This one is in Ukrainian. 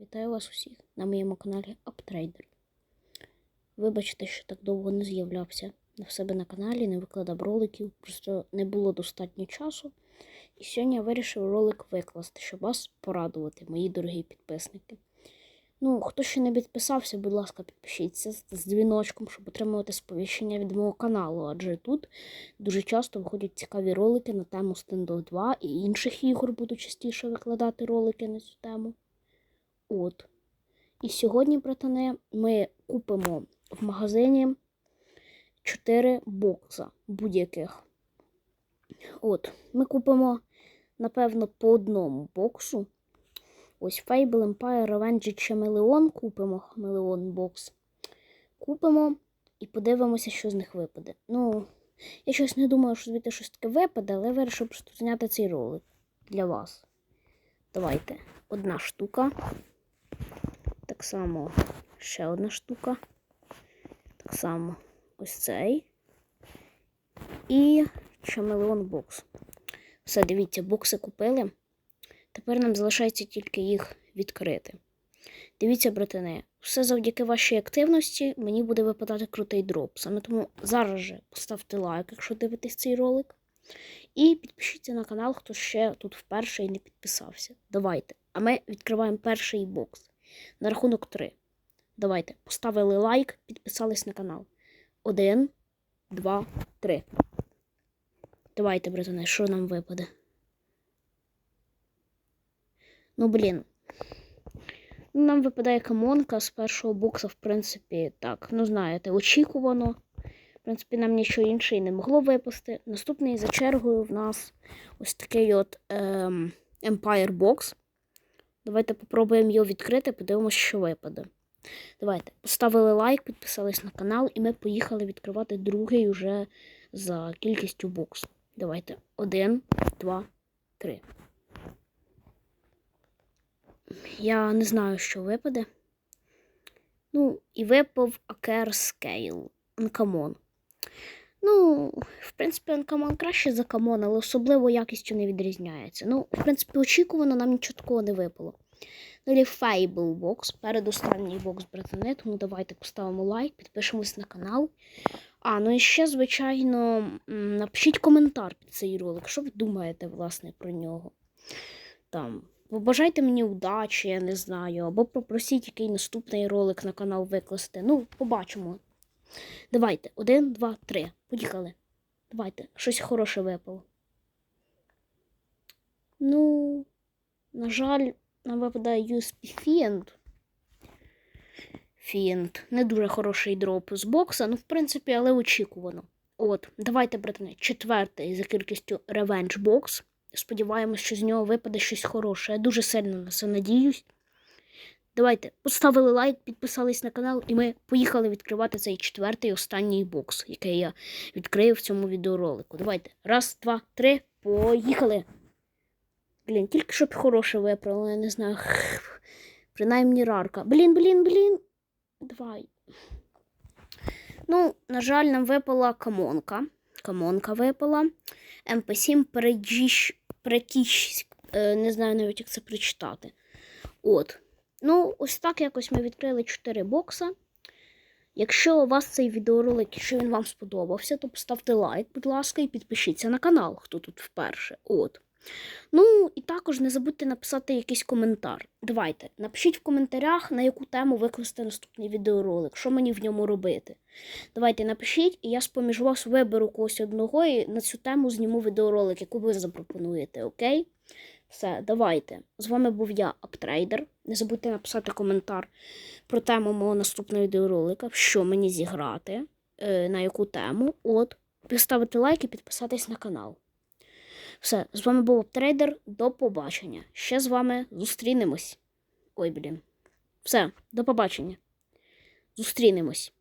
Вітаю вас усіх на моєму каналі UpTrader. Вибачте, що так довго не з'являвся в себе на каналі, не викладав роликів, просто не було достатньо часу. І сьогодні я вирішив ролик викласти, щоб вас порадувати, мої дорогі підписники. Ну, хто ще не підписався, будь ласка, підпишіться з дзвіночком, щоб отримувати сповіщення від мого каналу, адже тут дуже часто виходять цікаві ролики на тему Standoff 2 і інших ігор буду частіше викладати ролики на цю тему. От. І сьогодні, братане, ми купимо в магазині 4 бокса будь-яких. От, ми купимо, напевно, по одному боксу. Ось Fable Empire Revenge Chameleon купимо Chameleon бокс. Купимо і подивимося, що з них випаде. Ну, я щось не думаю, що звідти щось таке випаде, але вирішив просто зняти цей ролик для вас. Давайте. Одна штука. Так само ще одна штука. Так само ось цей. І Chameleon бокс. Все, дивіться, бокси купили. Тепер нам залишається тільки їх відкрити. Дивіться, братани, все завдяки вашій активності мені буде випадати крутий дроп. Саме тому зараз же поставте лайк, якщо дивитесь цей ролик. І підпишіться на канал, хто ще тут вперше і не підписався. Давайте. А ми відкриваємо перший бокс. На рахунок 3. Давайте. Поставили лайк, підписались на канал. Один, два, три. Давайте, братани, що нам випаде? Ну, блін. Нам випадає камонка з першого бокса, в принципі, так. Ну, знаєте, очікувано. В принципі, нам нічого інше і не могло випасти. Наступний за чергою в нас ось такий от ем, Empire Box. Давайте попробуємо його відкрити, подивимося, що випаде. Давайте. Поставили лайк, підписались на канал, і ми поїхали відкривати другий уже за кількістю бокс. Давайте. Один, два, три. Я не знаю, що випаде. Ну, і випав Акер Scale. Uncommon. Ну, в принципі, Uncommon краще за Common, але особливо якістю не відрізняється. Ну, в принципі, очікувано, нам нічого такого не випало. Далі Fable бокс, передостанній бокс братани, тому давайте поставимо лайк, підпишемось на канал. А, ну і ще, звичайно, напишіть коментар під цей ролик, що ви думаєте, власне, про нього. Там, побажайте мені удачі, я не знаю, або попросіть який наступний ролик на канал викласти. Ну, побачимо. Давайте, один, два, три. Поїхали. Давайте, щось хороше випало. Ну, на жаль, нам випадає USP Fiend. Fiend. Не дуже хороший дроп з бокса, ну, в принципі, але очікувано. От, давайте, братане, четвертий за кількістю Revenge Box. Сподіваємось, що з нього випаде щось хороше. Я дуже сильно на це надіюсь. Давайте поставили лайк, підписались на канал, і ми поїхали відкривати цей четвертий останній бокс, який я відкрив в цьому відеоролику. Давайте. Раз, два, три, поїхали. Блін, тільки щоб хороше виправило, я не знаю. Принаймні рарка. Блін, блін, блін. Давай. Ну, на жаль, нам випала камонка. Камонка випала. МП7 передіж, е, не знаю навіть, як це прочитати. От. Ну, ось так якось ми відкрили 4 бокса. Якщо у вас цей відеоролик, якщо він вам сподобався, то поставте лайк, будь ласка, і підпишіться на канал, хто тут вперше. От. Ну, і також не забудьте написати якийсь коментар. Давайте, напишіть в коментарях, на яку тему викласти наступний відеоролик, що мені в ньому робити. Давайте напишіть, і я з-поміж вас виберу когось одного і на цю тему зніму відеоролик, яку ви запропонуєте, окей? Все, давайте. З вами був я, Аптрейдер. Не забудьте написати коментар про тему мого наступного відеоролика, що мені зіграти, е, на яку тему. От, поставити лайк і підписатись на канал. Все, з вами був Аптрейдер. До побачення. Ще з вами зустрінемось. Ой, блін. Все, до побачення. Зустрінемось.